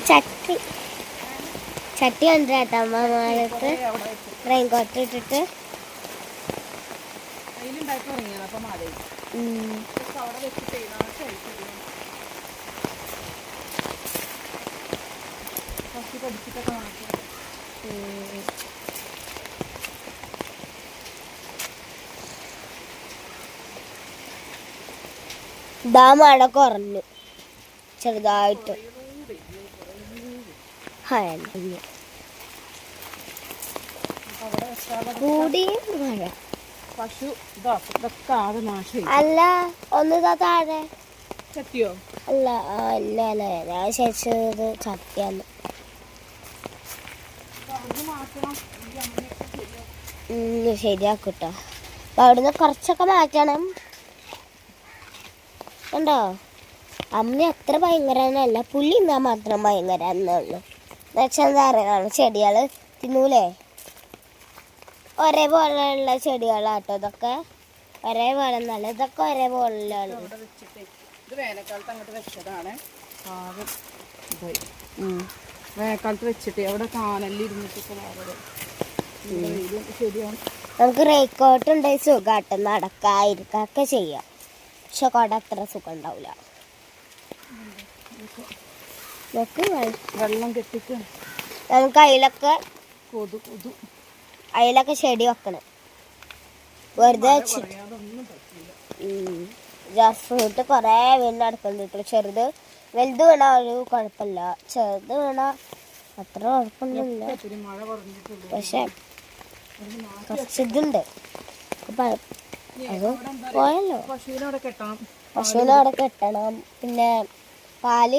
ചട്ടി. ചട്ടി കണ്ടിട്ടാ അമ്മ മാലത്ത് റെയിൻകോട്ട് ഇട്ടിട്ട്. ഇതാ മഴ കുറഞ്ഞു. ചെറുതായിട്ട് കുറച്ച് പഠിച്ചിട്ടൊക്കെ വാങ്ങിക്കും ഉം. ദാ മഴ കുറഞ്ഞു ചെറുതായിട്ട് ഹായ് അപ്പം കൂടി മഴ പശു അല്ല ഒന്ന് താഴെ. ചട്ടിയോ അല്ല ആ, അല്ല ഞാൻ ശരിയാക്കും. ഉം, ശരിയാക്കൂട്ടോ. അപ്പൊ അവിടുന്ന് കുറച്ചൊക്കെ മാറ്റണം. കണ്ടോ? അമ്മ എത്ര ഭയങ്കരനല്ല പുള്ളി എന്നാ മാത്രം ഭയങ്കര എന്നുള്ളു എന്നുവെച്ചാൽ എന്താ ചെടികൾ തിന്നൂലേ? ഒരേപോലെയുള്ള ചെടികളാട്ടോ ഇതൊക്കെ. ഒരേപോലെ നല്ല ഇതൊക്കെ ഒരേപോലെയുള്ള അവിടെ ഇത് വേനൽക്കാലത്ത് അങ്ങോട്ട് വെച്ചതാണ്. ആകെ ഇതായി. വേനൽക്കാലത്ത് വെച്ചിട്ട് അവിടെ ശരിയാണ്. നമുക്ക് റേക്കോട്ട് ഉണ്ടായി സുഖമായിട്ട് നടക്കാം ഇരിക്കൊക്കെ ചെയ്യാം. പക്ഷെ കൊട അത്ര സുഖം ഉണ്ടാവില്ല. വെള്ളം കെട്ടിട്ട് നമുക്ക് അതിലൊക്കെ കൊതു കൊതു. അതിലൊക്കെ ചെടി വെക്കണം. വെറുതെ ജാസ്ഫ്രൂട്ട് കുറേ വീണ് നടക്കുന്നുണ്ട് ചെറുത് വലുത് വേണ ഒരു കുഴപ്പമില്ല. ചെറുത് വേണ അത്ര കുഴപ്പമൊന്നുമില്ല. പക്ഷെ കുറച്ച് ഇതുണ്ട്. അത് പോയല്ലോ. പശുവിനെ കെട്ടണം. പശുവിനെ അവിടെ കെട്ടണം. പിന്നെ പാൽ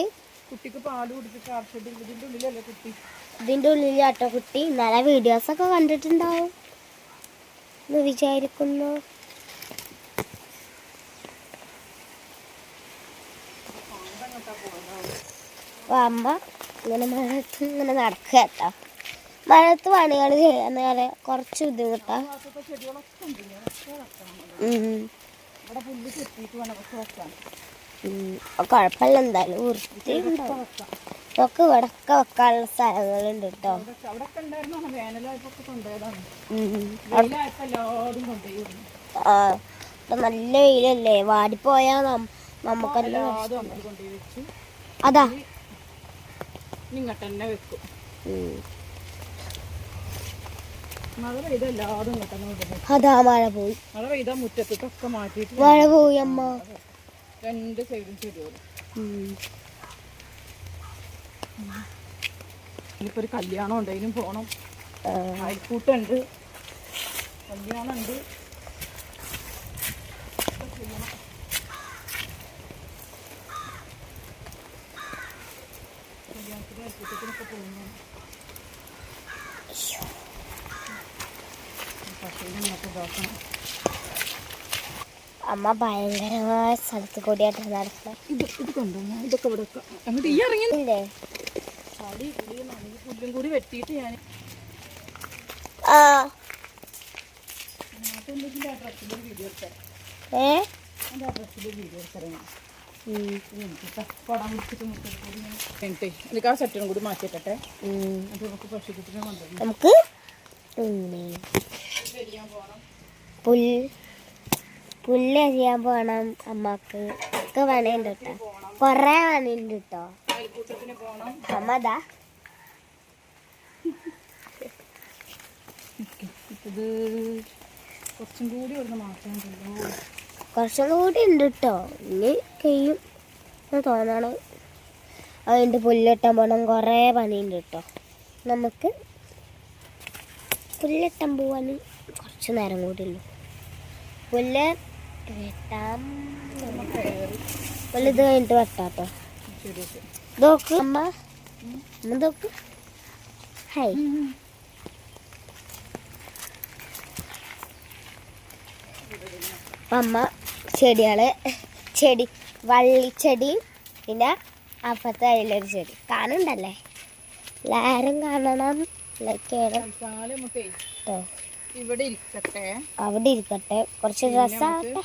കുട്ടിക്ക് പാൽ കുടിച്ചിട്ട് ഇതിന്റെ ഇതിന്റെ ഉള്ളിലല്ലേ കുട്ടി? ഇതിന്റെ ഉള്ളിൽ ആട്ടോ കുട്ടി. നല്ല വീഡിയോസൊക്കെ കണ്ടിട്ടുണ്ടാവും. എന്ന് വിചാരിക്കുന്നു. അമ്മ ഇങ്ങനെ മഴത്ത് ഇങ്ങനെ നടക്കുക കേട്ടോ. മഴത്ത് പണികൾ ചെയ്യാൻ നേരെ കുറച്ച് ബുദ്ധിമുട്ടാ. ചെടികളൊക്കെ ഉണ്ട്. ഇവിടെ പുല്ല് ചെത്തിയിട്ട് വേണം. വെക്കാൻ കുഴപ്പമില്ല എന്തായാലും വൃത്തി ഒക്കെ ഇവിടെ വെക്കാനുള്ള സ്ഥലങ്ങളുണ്ട് കേട്ടോ ആ നല്ല വെയിലല്ലേ? വാടിപ്പോയാ നം- നമുക്കെല്ലാം അങ്ങോട്ട് കൊണ്ടുപോയി വെച്ചു. അതാ. ഇങ്ങോട്ട് തന്നെ വെക്കും. അതാ മഴ പോയി. മഴ പോയി അമ്മ. രണ്ട് സൈഡും ചെടികളും ഉം. ഇനിയിപ്പോ ഒരു കല്യാണം ഉണ്ടെങ്കിലും പോകണം അയൽക്കൂട്ടുണ്ട്. കല്യാണം ഉണ്ട് പശുവിനെ നമുക്ക് ഇതാക്കണം. അമ്മ ഭയങ്കരമായ സ്ഥലത്ത് കൂടിയായിട്ട് നടക്കുന്നത്. ഇത് ഇത് കണ്ടോ? ഞാൻ ഇതൊക്കെ ഇവിടെ അങ്ങോട്ട് ഈ ഇറങ്ങി. ഇല്ലേ? ചടി പുളി പുല്ലും കൂടി വെട്ടിയിട്ട് ഞാൻ കൂടി ഞാൻ എന്നിട്ട് എനിക്ക് ആ സെറ്റിനും കൂടി മാറ്റിയിട്ടെ ഉം. നമുക്ക് കൊണ്ടുവരണം. നമുക്ക്. പുല്ല് പുല്ല് ചെയ്യാൻ പോണം അമ്മയ്ക്ക്. ഒക്കെ പണിയുണ്ട് കേട്ടോ കൊറേ പണിയുണ്ട് കേട്ടോ അമ്മതാ. പോകണം ഇത് കുറച്ചും കൂടി കുറച്ചും കൂടി ഉണ്ട് കേട്ടോ ഇനി കഴിയും എന്ന് തോന്നണം. അതിന്റെ പുല്ലിട്ടാൻ പോണം. കുറേ പണിയുണ്ട് കേട്ടോ നമുക്ക് പുല്ലിട്ടാൻ പോവാൻ കുറച്ച് നേരം കൂടി ഉള്ളു. പുല്ല് വെട്ടാം ഇത് കഴിഞ്ഞിട്ട് വെട്ടാം നോക്ക് അമ്മ അമ്മ നോക്ക് ഹൈ അമ്മ ചെടികളെ ചെടി വള്ളിച്ചെടി പിന്നെ അപ്പത്തെ അതിലൊരു ചെടി കാണണ്ടല്ലേ എല്ലാരും കാണണം ലൈക്ക് ചെയ്യണം കേട്ടോ ഇവിടെ ഇരിക്കട്ടെ. അവിടെ ഇരിക്കട്ടെ. കുറച്ച് ഡ്രസ്സാകട്ടെ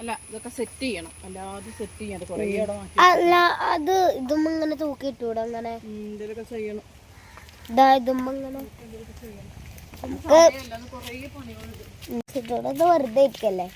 അല്ല ഇതൊക്കെ സെറ്റ് ചെയ്യണം. അല്ലാതെ സെറ്റ് ചെയ്യാൻ കുറേ അല്ല അത് ഇതും ഇങ്ങനെ തൂക്കിട്ടൂടെ അങ്ങനെ? ഉം, ചെയ്യണം. ഇതാ ഇതും ഇങ്ങനെ. ഇത് വെറുതെ ഇരിക്കല്ലേ?